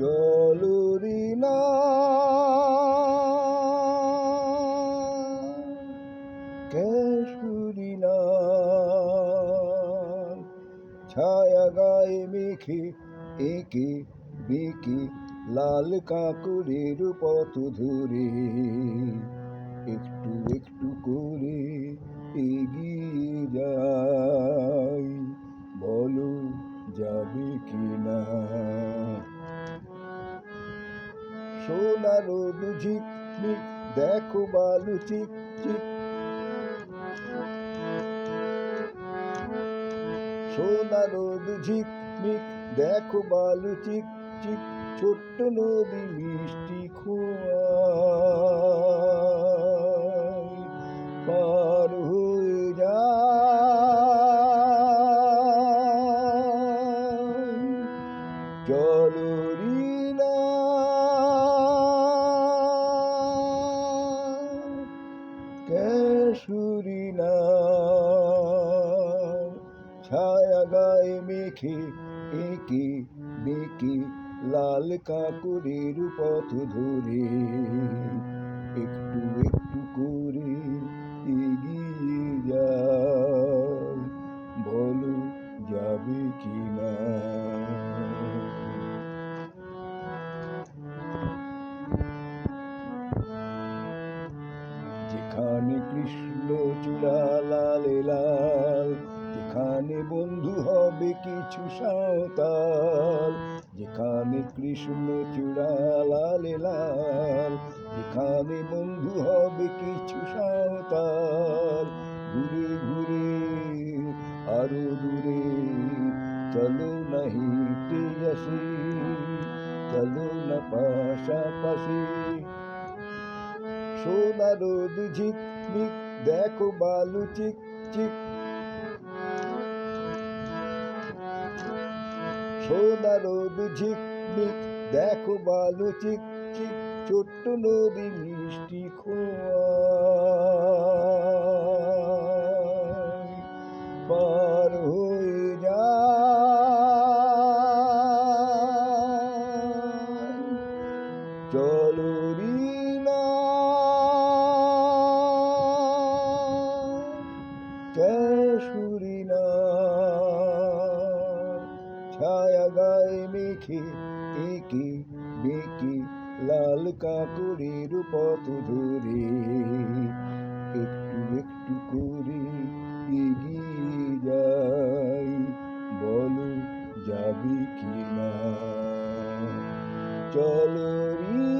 চলো রিনা কেশুরিনা ছায়া গায়ে মেখে একে বেঁকে লাল কাকুরের পথ ধরে, একটু একটু করে এগিয়ে যাই। বলো যাবে কি না? সোনার ঝিক মিক দেখো বালু চিক চিক সোনার ঝিক মিক দেখো বালু চিক চিক ছোট্ট নদী মিষ্টি খোয়াই পার হয়ে যায়। চলো কেশুরিনা ছায়া গায়ে মেখে একে বেঁকে লাল কাকুরের পথ ধরে একটু একটু করে এগিয়ে যায়। বলো যাবে কি কিছু সাঁওতাল, যেখানে কৃষ্ণ চূড়া লাল লাল যেখানে বন্ধু হবে কিছু সাঁওতাল। ঘুরে ঘুরে, আরও দূরে, চলো না হেঁটে আসি, চলো না পাশাপাশি। সোনা রোদ ঝিকমিক, দেখো বালু চিক চিক সোনা রোদ ঝিকমিক দেখো বালু চিক চিক ছোট্ট নদী মিষ্টি পার হয়ে যা চলো ছায়া গায়ে মেখে একে বেঁকে, লাল কাকুরের পথ ধরে। একটু একটু করে এগিয়ে যাই, বলো যাবি কি না চলো রিনা